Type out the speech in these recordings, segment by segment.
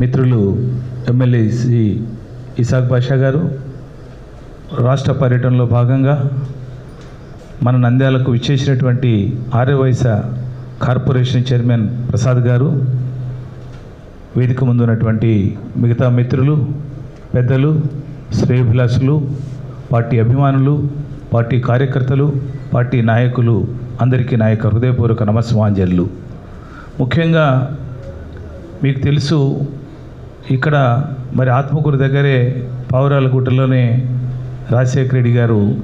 మిత్రులు ఎమ్మెల్యే శ్రీ ఇసాక్ బాషా గారు రాష్ట్ర పర్యటనలో భాగంగా మన నంద్యాలకు విచ్చేసినటువంటి ఆర్యవైస కార్పొరేషన్ చైర్మన్ ప్రసాద్ గారు వేదిక ముందు ఉన్నటువంటి మిగతా మిత్రులు పెద్దలు శ్రేయభిలాషులు పార్టీ అభిమానులు పార్టీ కార్యకర్తలు పార్టీ నాయకులు అందరికీ నా యొక్క హృదయపూర్వక నమస్వాంజలు ముఖ్యంగా మీకు తెలుసు ఇక్కడ మరి ఆత్మకూరు దగ్గరే పావురాలగుట్టలోనే రాజశేఖర రెడ్డి గారు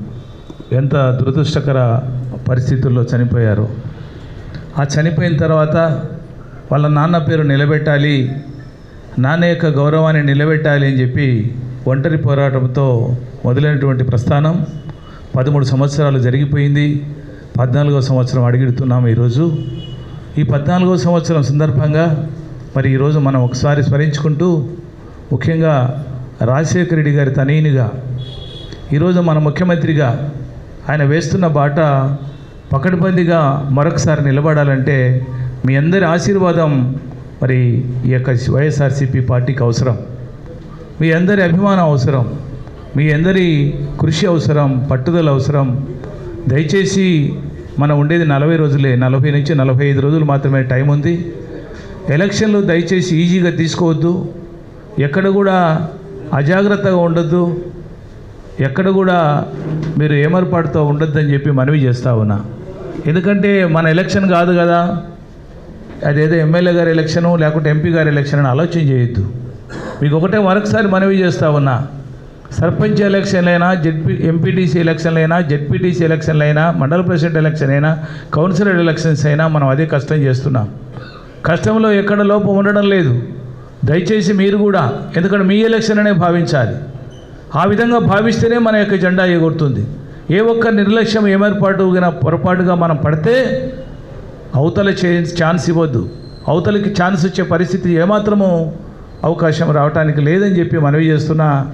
ఎంత దురదృష్టకర పరిస్థితుల్లో చనిపోయారు. ఆ చనిపోయిన తర్వాత వాళ్ళ నాన్న పేరు నిలబెట్టాలి నాన్న యొక్క గౌరవాన్ని నిలబెట్టాలి అని చెప్పి ఒంటరి పోరాటంతో మొదలైనటువంటి ప్రస్థానం పదమూడు సంవత్సరాలు జరిగిపోయింది. పద్నాలుగో సంవత్సరం అడిగిడుతున్నాము ఈరోజు. ఈ పద్నాలుగో సంవత్సరం సందర్భంగా మరి ఈరోజు మనం ఒకసారి స్మరించుకుంటూ ముఖ్యంగా రాజశేఖర రెడ్డి గారి తనయునిగా ఈరోజు మన ముఖ్యమంత్రిగా ఆయన వేస్తున్న బాట పకడ్బందీగా మరొకసారి నిలబడాలంటే మీ అందరి ఆశీర్వాదం మరి ఈ యొక్క వైఎస్ఆర్సీపీ పార్టీకి అవసరం. మీ అందరి అభిమానం అవసరం. మీ అందరి కృషి అవసరం పట్టుదల అవసరం. దయచేసి మనం ఉండేది నలభై రోజులే నలభై నుంచి నలభై ఐదు రోజులు మాత్రమే టైం ఉంది. ఎలక్షన్లు దయచేసి ఈజీగా తీసుకోవద్దు. ఎక్కడ కూడా అజాగ్రత్తగా ఉండొద్దు. ఎక్కడ కూడా మీరు ఏమర్పాటుతో ఉండొద్దని చెప్పి మనవి చేస్తా ఉన్నా. ఎందుకంటే మన ఎలక్షన్ కాదు కదా. అదేదో ఎమ్మెల్యే గారి ఎలక్షను లేకుంటే ఎంపీ గారి ఎలక్షన్ అని ఆలోచన చేయొద్దు. మీకు ఒకటే మరొకసారి మనవి చేస్తా ఉన్నా. సర్పంచ్ ఎలక్షన్లైనా జెడ్పీ ఎంపీటీసీ ఎలక్షన్లైనా జెడ్పీటీసీ ఎలక్షన్లైనా మండల ప్రెసిడెంట్ ఎలక్షన్ అయినా కౌన్సిలర్ ఎలక్షన్స్ అయినా మనం అదే కష్టం చేస్తున్నాం. కష్టంలో ఎక్కడ లోపం ఉండడం లేదు. దయచేసి మీరు కూడా ఎందుకంటే మీ ఎలక్షన్ అనే భావించాలి. ఆ విధంగా భావిస్తేనే మన యొక్క జెండా ఎగురుతుంది. ఏ ఒక్క నిర్లక్ష్యం ఏమేర్పాటు పొరపాటుగా మనం పడితే అవతల చే ఛాన్స్ ఇవ్వద్దు. అవతలకి ఛాన్స్ వచ్చే పరిస్థితి ఏమాత్రము అవకాశం రావడానికి లేదని చెప్పి మనవి చేస్తున్నా.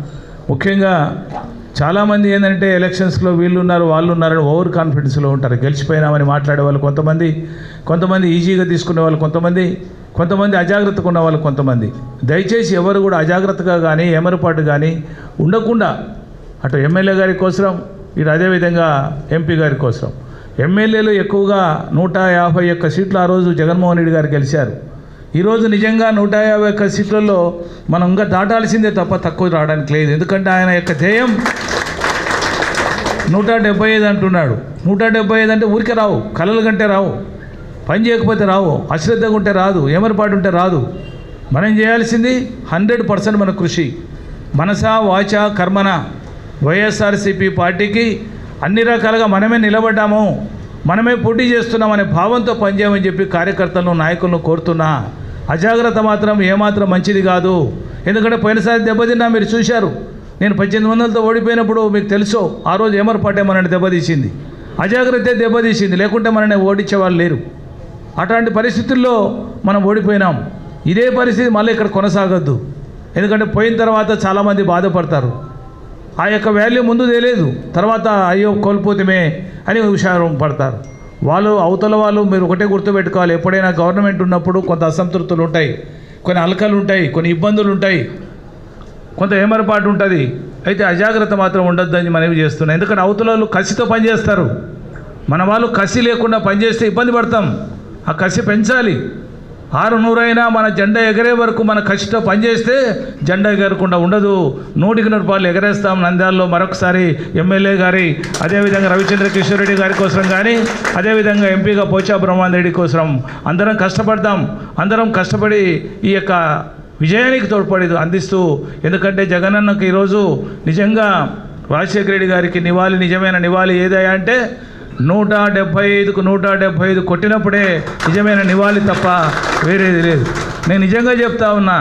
ముఖ్యంగా చాలామంది ఏంటంటే ఎలక్షన్స్లో వీళ్ళు ఉన్నారు వాళ్ళు ఉన్నారని ఓవర్ కాన్ఫిడెన్స్లో ఉంటారు. గెలిచిపోయినామని మాట్లాడే వాళ్ళు కొంతమంది కొంతమంది ఈజీగా తీసుకునే వాళ్ళు కొంతమంది కొంతమంది అజాగ్రత్తగా ఉన్న వాళ్ళు కొంతమంది. దయచేసి ఎవరు కూడా అజాగ్రత్తగా కానీ ఏమరపాటు కానీ ఉండకుండా అటు ఎమ్మెల్యే గారి కోసం ఇటు అదేవిధంగా ఎంపీ గారి కోసం ఎమ్మెల్యేలు ఎక్కువగా నూట యాభై ఒక్క సీట్లు ఆ రోజు జగన్మోహన్ రెడ్డి గారు గెలిచారు. ఈరోజు నిజంగా నూట యాభై ఒక్క సీట్లలో మనం ఇంకా దాటాల్సిందే తప్ప తక్కువ రావడానికి లేదు. ఎందుకంటే ఆయన యొక్క ధ్యేయం నూట డెబ్బై ఐదు అంటున్నాడు. నూట డెబ్బై ఐదు అంటే ఊరికే రావు. కలలు కంటే రావు. పని చేయకపోతే రావు. అశ్రద్ధగా ఉంటే రాదు. ఏమరపాటు ఉంటే రాదు. మనం చేయాల్సింది హండ్రెడ్ పర్సెంట్ మన కృషి. మనస వాచ కర్మన. వైఎస్ఆర్సీపీ పార్టీకి అన్ని రకాలుగా మనమే నిలబడ్డాము. మనమే పోటీ చేస్తున్నామనే భావంతో పనిచేయమని చెప్పి కార్యకర్తలను నాయకులను కోరుతున్నా. అజాగ్రత్త మాత్రం ఏమాత్రం మంచిది కాదు. ఎందుకంటే పోయినసారి దెబ్బతిన్నా మీరు చూశారు. నేను పద్దెనిమిది వందలతో ఓడిపోయినప్పుడు మీకు తెలుసో ఆ రోజు ఏమరపాటే మనని దెబ్బతీసింది. అజాగ్రత్త దెబ్బతీసింది లేకుంటే మనని ఓడించేవాళ్ళు లేరు. అట్లాంటి పరిస్థితుల్లో మనం ఓడిపోయినాం. ఇదే పరిస్థితి మళ్ళీ ఇక్కడ కొనసాగద్దు. ఎందుకంటే పోయిన తర్వాత చాలామంది బాధపడతారు. ఆ యొక్క వాల్యూ ముందు తెలియదు తర్వాత అయ్యో కోల్పోతేమే అని హుషారం పడతారు. వాళ్ళు అవతల వాళ్ళు మీరు ఒకటే గుర్తుపెట్టుకోవాలి. ఎప్పుడైనా గవర్నమెంట్ ఉన్నప్పుడు కొంత అసంతృప్తులు ఉంటాయి కొన్ని అలకలు ఉంటాయి కొన్ని ఇబ్బందులు ఉంటాయి. కొంత ఏమరపాటు ఉంటుంది. అయితే అజాగ్రత్త మాత్రం ఉండొద్దని మనవి చేస్తున్నాం ఎందుకంటే అవతల వాళ్ళు కసితో పనిచేస్తారు మన వాళ్ళు కసి లేకుండా పనిచేస్తే ఇబ్బంది పడతాం. ఆ కసి పెంచాలి. ఆరు నూరైనా మన జెండా ఎగరే వరకు మన కసితో పనిచేస్తే జెండా ఎగరకుండా ఉండదు. నూటికి నూరు పాలు ఎగరేస్తాం. నంద్యాలలో మరొకసారి ఎమ్మెల్యే గారి అదేవిధంగా రవిచంద్ర కిషోర్ రెడ్డి గారి కోసం కానీ అదేవిధంగా ఎంపీగా పోచా బ్రహ్మాన్ రెడ్డి కోసం అందరం కష్టపడదాం అందరం కష్టపడి ఈ యొక్క విజయానికి తోడ్పడి అందిస్తూ ఎందుకంటే జగనన్నకు ఈరోజు నిజంగా రాజశేఖర రెడ్డి గారికి నివాళి నిజమైన నివాళి ఏదయ్యా అంటే నూట డెబ్భై ఐదుకు నూట డెబ్భై ఐదు కొట్టినప్పుడే నిజమైన నివాళి తప్ప వేరేది లేదు. నేను నిజంగా చెప్తా ఉన్నా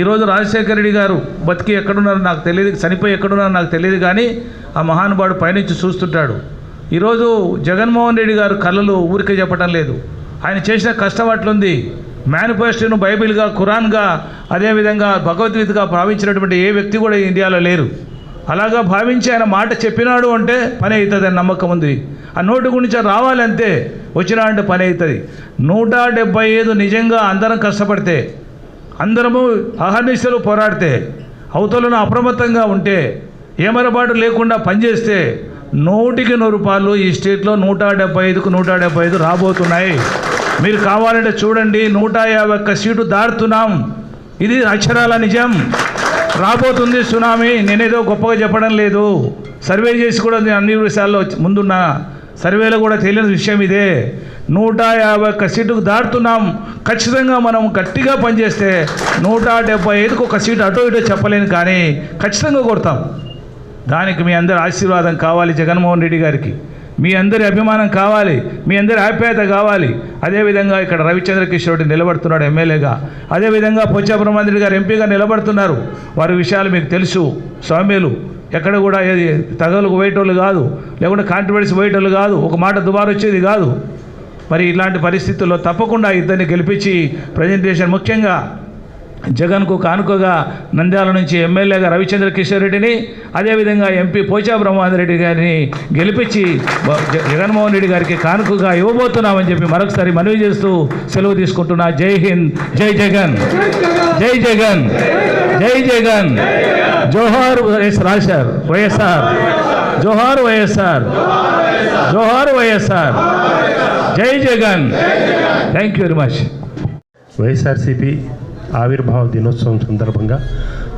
ఈరోజు రాజశేఖర రెడ్డి గారు బతికి ఎక్కడున్నారో నాకు తెలియదు చనిపోయి ఎక్కడున్నారో నాకు తెలియదు కానీ ఆ మహానుభావుడు పైనుంచి చూస్తుంటాడు. ఈరోజు జగన్మోహన్ రెడ్డి గారు కళలు ఊరికే చెప్పటం లేదు. ఆయన చేసిన కష్టం అట్లుంది. మేనిఫెస్టోను బైబిల్గా ఖురాన్గా అదేవిధంగా భగవద్గీతగా భావించినటువంటి ఏ వ్యక్తి కూడా ఇండియాలో లేరు. అలాగా భావించి ఆయన మాట చెప్పినాడు అంటే పని అవుతుందని నమ్మకం ఉంది. ఆ నోటి గురించి రావాలంతే వచ్చినా అంటే పని అవుతుంది నూట డెబ్బై ఐదు నిజంగా అందరం కష్టపడితే అందరము అహర్నిశలు పోరాడితే అవతలను అప్రమత్తంగా ఉంటే ఏమరపాటు లేకుండా పనిచేస్తే నూటికి నూరు రూపాయలు ఈ స్టేట్లో నూట డెబ్బై ఐదుకు నూట డెబ్బై ఐదు రాబోతున్నాయి. మీరు కావాలంటే చూడండి నూట యాభై ఒక్క సీటు దాటుతున్నాం. ఇది అక్షరాల నిజం. రాబోతుంది సునామీ. నేనేదో గొప్పగా చెప్పడం లేదు. సర్వే చేసి కూడా నేను అన్ని విషయాల్లో ముందున్న సర్వేలో కూడా తెలియని విషయం ఇదే. నూట యాభై ఒక్క సీటుకు దాటుతున్నాం. ఖచ్చితంగా మనం గట్టిగా పనిచేస్తే నూట డెబ్బై ఐదుకు ఒక సీటు అటో ఇటో చెప్పలేను కానీ ఖచ్చితంగా కొడతాం. దానికి మీ అందరి ఆశీర్వాదం కావాలి జగన్మోహన్ రెడ్డి గారికి. మీ అందరి అభిమానం కావాలి మీ అందరి ఆప్యాయత కావాలి. అదేవిధంగా ఇక్కడ రవిచంద్ర కిషోర్ రెడ్డి నిలబడుతున్నాడు ఎమ్మెల్యేగా. అదేవిధంగా పొచ్చా బ్రహ్మాంద్రెడ్డి గారు ఎంపీగా నిలబడుతున్నారు. వారి విషయాలు మీకు తెలుసు. స్వామ్యులు ఎక్కడ కూడా ఏది తగలకు పోయేటోళ్ళు కాదు. లేకుంటే కాంట్రవర్సీ పోయేటోళ్ళు కాదు. ఒక మాట దుబారు వచ్చేది కాదు. మరి ఇలాంటి పరిస్థితుల్లో తప్పకుండా ఇద్దరిని గెలిపించి ప్రజెంటేషన్ ముఖ్యంగా జగన్కు కానుకగా నంద్యాల నుంచి ఎమ్మెల్యేగా రవిచంద్ర కిషోర్ రెడ్డిని అదేవిధంగా ఎంపీ పోచా బ్రహ్మానంద రెడ్డి గారిని గెలిపించి జగన్మోహన్ రెడ్డి గారికి కానుకగా ఇవ్వబోతున్నామని చెప్పి మరొకసారి మనవి చేస్తూ సెలవు తీసుకుంటున్నా. జై హింద్ జై జగన్ జై జగన్ జై జగన్. జోహార్ వైఎస్ రాశారు వైఎస్ఆర్. జోహార్ వైఎస్ఆర్. జోహార్ వైఎస్ఆర్. జై Jagan. Thank you very much YSRCP ఆవిర్భావ దినోత్సవం సందర్భంగా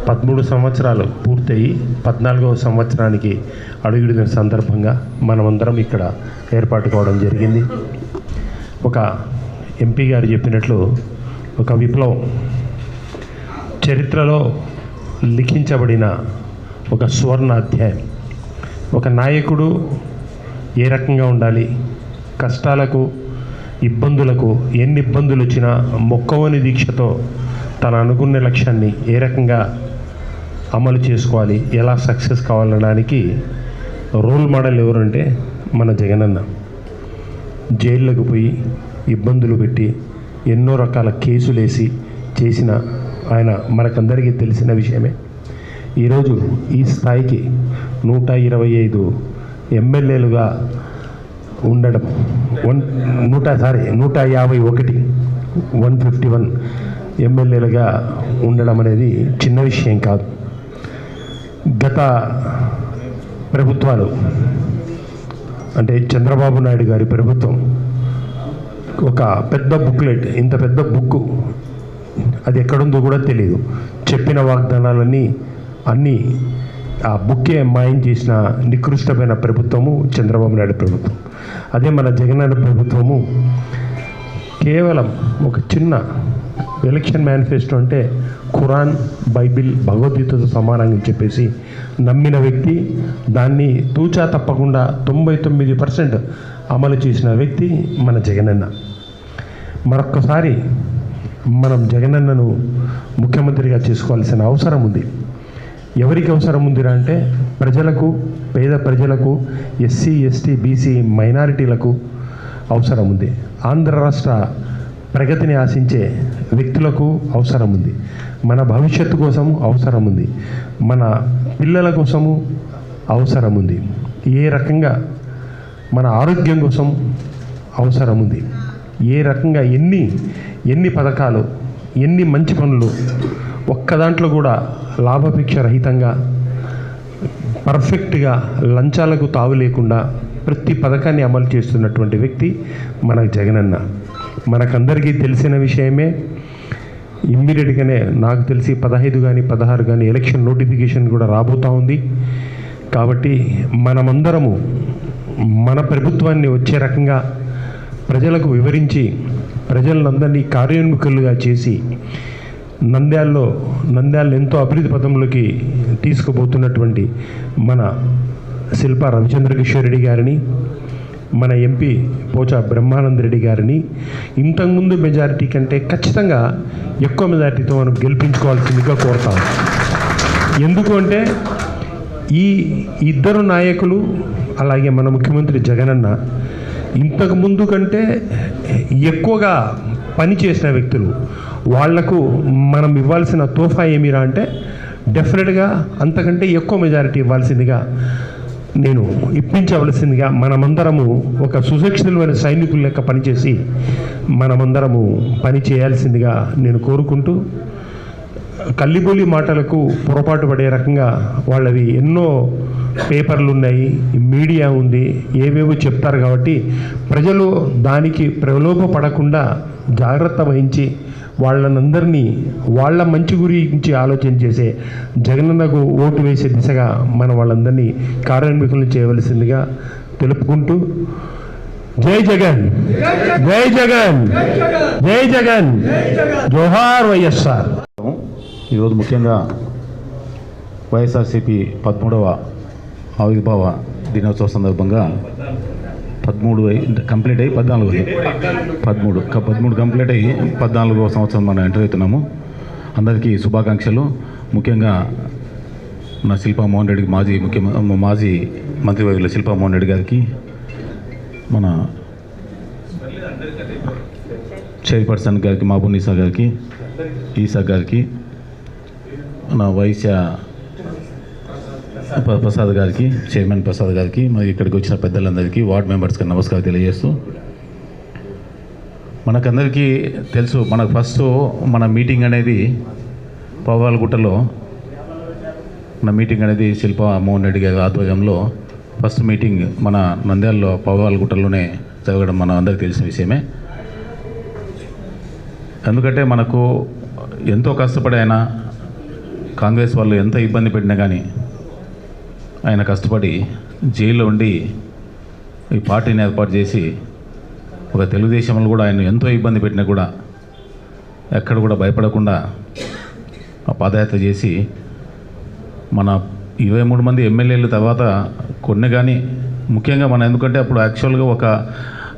పదమూడు సంవత్సరాలు పూర్తయి పద్నాలుగవ సంవత్సరానికి అడుగుడిన సందర్భంగా మనమందరం ఇక్కడ ఏర్పాటు కావడం జరిగింది. ఒక ఎంపీ గారు చెప్పినట్లు ఒక విప్లవం చరిత్రలో లిఖించబడిన ఒక సువర్ణ అధ్యాయం ఒక నాయకుడు ఏ రకంగా ఉండాలి? కష్టాలకు ఇబ్బందులకు ఎన్ని ఇబ్బందులు వచ్చినా మొక్కవని దీక్షతో తను అనుకున్న లక్ష్యాన్ని ఏ రకంగా అమలు చేసుకోవాలి ఎలా సక్సెస్ కావాలనడానికి రోల్ మోడల్ ఎవరంటే మన జగనన్న. జైళ్ళకు పోయి ఇబ్బందులు పెట్టి ఎన్నో రకాల కేసులేసి చేసిన ఆయన మనకందరికీ తెలిసిన విషయమే. ఈరోజు ఈ స్థాయికి నూట ఇరవై ఐదు ఎమ్మెల్యేలుగా ఉండడం వన్ నూట సారీ నూట యాభై ఒకటి వన్ ఫిఫ్టీ వన్ ఎమ్మెల్యేలుగా ఉండడం అనేది చిన్న విషయం కాదు. గత ప్రభుత్వాలు అంటే చంద్రబాబు నాయుడు గారి ప్రభుత్వం ఒక పెద్ద బుక్లెట్ ఇంత పెద్ద బుక్ అది ఎక్కడుందో కూడా తెలియదు చెప్పిన వాగ్దానాలన్నీ అన్నీ ఆ బుక్కే మాయం చేసిన నికృష్టమైన ప్రభుత్వము చంద్రబాబు నాయుడు ప్రభుత్వం. అదే మన జగనన్న ప్రభుత్వము కేవలం ఒక చిన్న ఎలక్షన్ మేనిఫెస్టో అంటే ఖురాన్ బైబిల్ భగవద్గీతతో సమానంగా చెప్పేసి నమ్మిన వ్యక్తి దాన్ని తూచా తప్పకుండా తొంభై తొమ్మిది పర్సెంట్ అమలు చేసిన వ్యక్తి మన జగనన్న. మరొక్కసారి మనం జగనన్నను ముఖ్యమంత్రిగా చేసుకోవాల్సిన అవసరం ఉంది. ఎవరికి అవసరం ఉందిరా అంటే ప్రజలకు పేద ప్రజలకు ఎస్సీ ఎస్టీ బీసీ మైనారిటీలకు అవసరం ఉంది. ఆంధ్ర రాష్ట్ర ప్రగతిని ఆశించే వ్యక్తులకు అవసరం ఉంది మన భవిష్యత్తు కోసం అవసరం ఉంది మన పిల్లల కోసము అవసరం ఉంది ఏ రకంగా మన ఆరోగ్యం కోసం అవసరం ఉంది ఏ రకంగా ఎన్ని ఎన్ని పథకాలు ఎన్ని మంచి పనులు ఒక్క దాంట్లో కూడా లాభాపేక్ష రహితంగా పర్ఫెక్ట్గా లంచాలకు తావు లేకుండా ప్రతి పథకాన్ని అమలు చేస్తున్నటువంటి వ్యక్తి మన జగనన్న. మనకందరికీ తెలిసిన విషయమే. ఇమ్మీడియట్గానే నాకు తెలిసి పదహైదు కానీ పదహారు కానీ ఎలక్షన్ నోటిఫికేషన్ కూడా రాబోతూ ఉంది. కాబట్టి మనమందరము మన ప్రభుత్వాన్ని వచ్చే రకంగా ప్రజలకు వివరించి ప్రజలందరినీ కార్యోన్ముఖులుగా చేసి నంద్యాల్లో నంద్యాలను ఎంతో అభివృద్ధి పథంలోకి తీసుకుపోతున్నటువంటి మన శిల్ప రవిచంద్ర కిషోర్ రెడ్డి గారిని మన ఎంపీ పోచా బ్రహ్మానంద రెడ్డి గారిని ఇంతకుముందు మెజారిటీ కంటే ఖచ్చితంగా ఎక్కువ మెజారిటీతో మనం గెలిపించుకోవాల్సిందిగా కోరుతాం. ఎందుకు అంటే ఈ ఇద్దరు నాయకులు అలాగే మన ముఖ్యమంత్రి జగనన్న ఇంతకు ముందు కంటే ఎక్కువగా పనిచేసిన వ్యక్తులు. వాళ్ళకు మనం ఇవ్వాల్సిన తోఫా ఏమిరా అంటే డెఫినెట్గా అంతకంటే ఎక్కువ మెజారిటీ ఇవ్వాల్సిందిగా నేను ఇప్పించవలసిందిగా మనమందరము ఒక సుశిక్షితులైన సైనికుల లెక్క పనిచేసి మనమందరము పని చేయాల్సిందిగా నేను కోరుకుంటూ కల్లిబోలి మాటలకు పొరపాటు పడే రకంగా వాళ్ళవి ఎన్నో పేపర్లు ఉన్నాయి మీడియా ఉంది ఏవేవో చెప్తారు కాబట్టి ప్రజలు దానికి ప్రలోభపడకుండా జాగ్రత్త వహించి వాళ్ళనందరినీ వాళ్ళ మంచి గురించి ఆలోచన చేసే జగనన్నకు ఓటు వేసే దిశగా మన వాళ్ళందరినీ కార్యాన్వికులను చేయవలసిందిగా తెలుపుకుంటూ జై జగన్. జై జగన్. జై జగన్. జోహార్ వైఎస్ఆర్. ఈరోజు ముఖ్యంగా వైఎస్ఆర్సీపీ పదమూడవ ఆవిర్భావ దినోత్సవ సందర్భంగా పదమూడు కంప్లీట్ అయ్యి పద్నాలుగు అయ్యి పదమూడు పదమూడు కంప్లీట్ అయ్యి పద్నాలుగవ సంవత్సరం మనం ఎంటర్ అవుతున్నాము. అందరికీ శుభాకాంక్షలు. ముఖ్యంగా నా శిల్పా మోహన్ రెడ్డికి మాజీ ముఖ్య మాజీ మంత్రివర్యుల శిల్పా మోహన్ రెడ్డి గారికి మన చైర్పర్సన్ గారికి మహబూబ్ గారికి ఈసా గారికి మన వైశ్య ప్రసాద్ గారికి చైర్మన్ ప్రసాద్ గారికి మరి ఇక్కడికి వచ్చిన పెద్దలందరికీ వార్డ్ మెంబర్స్కి నమస్కారం తెలియజేస్తూ మనకందరికీ తెలుసు మనకు ఫస్ట్ మన మీటింగ్ అనేది పవ్వాలగుట్టలో మన మీటింగ్ అనేది శిల్ప మోహన్ రెడ్డి గారి ఆధ్వర్యంలో ఫస్ట్ మీటింగ్ మన నంద్యాలలో పవ్వాలగుట్టలోనే జరగడం మన అందరికీ తెలిసిన విషయమే. ఎందుకంటే మనకు ఎంతో కష్టపడి కాంగ్రెస్ వాళ్ళు ఎంత ఇబ్బంది పెట్టినా కానీ ఆయన కష్టపడి జైల్లో ఉండి ఈ పార్టీని ఏర్పాటు చేసి ఒక తెలుగుదేశంలో కూడా ఆయన ఎంతో ఇబ్బంది పెట్టినా కూడా ఎక్కడ కూడా భయపడకుండా ఆ పాదయాత్ర చేసి మన ఇరవై మూడు మంది ఎమ్మెల్యేల తర్వాత కొన్ని కానీ ముఖ్యంగా మన ఎందుకంటే అప్పుడు యాక్చువల్గా ఒక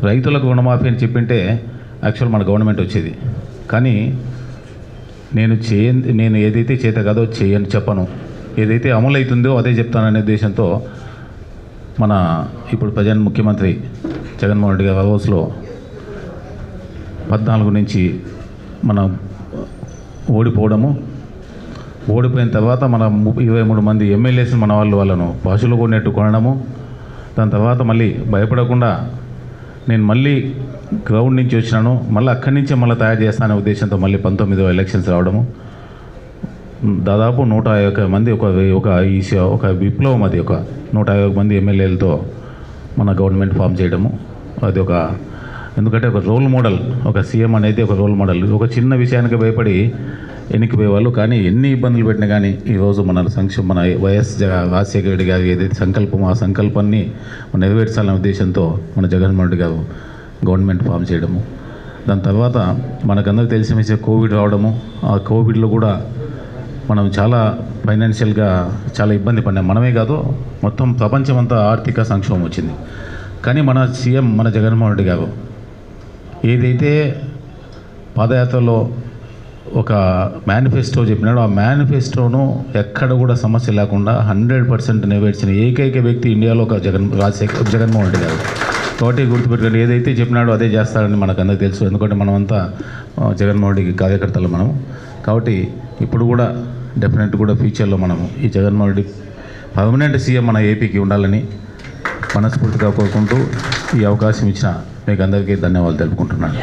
రైతులకు రుణమాఫీ అని చెప్పింటే యాక్చువల్ మన గవర్నమెంట్ వచ్చేది. కానీ నేను చేయ నేను ఏదైతే చేత కాదో చేయని చెప్పను. ఏదైతే అమలు అవుతుందో అదే చెప్తాననే ఉద్దేశంతో మన ఇప్పుడు ప్రజెంట్ ముఖ్యమంత్రి జగన్మోహన్ రెడ్డి గారి హౌస్లో పద్నాలుగు నుంచి మనం ఓడిపోవడము. ఓడిపోయిన తర్వాత మన ఇరవై మూడు మంది ఎమ్మెల్యేస్ మన వాళ్ళు వాళ్ళను భాషలో కొన్నట్టు కొనడము. దాని తర్వాత మళ్ళీ భయపడకుండా నేను మళ్ళీ గ్రౌండ్ నుంచి వచ్చినాను. మళ్ళీ అక్కడి నుంచే మళ్ళీ తయారు చేస్తానే ఉద్దేశంతో మళ్ళీ పంతొమ్మిదో ఎలక్షన్స్ రావడము. దాదాపు నూట యాభై మంది ఒక ఒక ఒక విప్లవం అది ఒక నూట యాభై మంది ఎమ్మెల్యేలతో మన గవర్నమెంట్ ఫామ్ చేయడము. అది ఒక ఎందుకంటే ఒక రోల్ మోడల్ ఒక సీఎం అనేది ఒక రోల్ మోడల్. ఒక చిన్న విషయానికి భయపడి ఎన్నికిపోయేవాళ్ళు కానీ ఎన్ని ఇబ్బందులు పెట్టినా కానీ ఈరోజు మన సంక్షేమ మన వైఎస్ జగ రాజశేఖర రెడ్డి గారి ఏదైతే సంకల్పం ఆ సంకల్పాన్ని నెరవేర్చాలనే ఉద్దేశంతో మన జగన్మోహన్ రెడ్డి గారు గవర్నమెంట్ ఫామ్ చేయడము. దాని తర్వాత మనకందరూ తెలిసిన విషయం కోవిడ్ రావడము. ఆ కోవిడ్లో కూడా మనం చాలా ఫైనాన్షియల్గా చాలా ఇబ్బంది పడినాం మనమే కాదు మొత్తం ప్రపంచమంతా ఆర్థిక సంక్షోభం వచ్చింది. కానీ మన సీఎం మన జగన్మోహన్ రెడ్డి గారు ఏదైతే పాదయాత్రలో ఒక మేనిఫెస్టో చెప్పినాడో ఆ మేనిఫెస్టోను ఎక్కడ కూడా సమస్య లేకుండా హండ్రెడ్ పర్సెంట్ నెరవేర్చిన ఏకైక వ్యక్తి ఇండియాలో ఒక జగన్ రాజశేఖర్ జగన్మోహన్ రెడ్డి గారు. కాబట్టి గుర్తుపెట్టుకోండి ఏదైతే చెప్పినాడో అదే చేస్తారని మనకు అందరికీ తెలుసు. ఎందుకంటే మనమంతా జగన్మోహన్ రెడ్డి కార్యకర్తలు మనం కాబట్టి ఇప్పుడు కూడా డెఫినెట్ కూడా ఫ్యూచర్లో మనము ఈ జగన్మోహన్ రెడ్డి పర్మనెంట్ సీఎం మన ఏపీకి ఉండాలని మనస్ఫూర్తిగా కోరుకుంటూ ఈ అవకాశం ఇచ్చిన మీకు అందరికీ ధన్యవాదాలు తెలుపుకుంటున్నాను.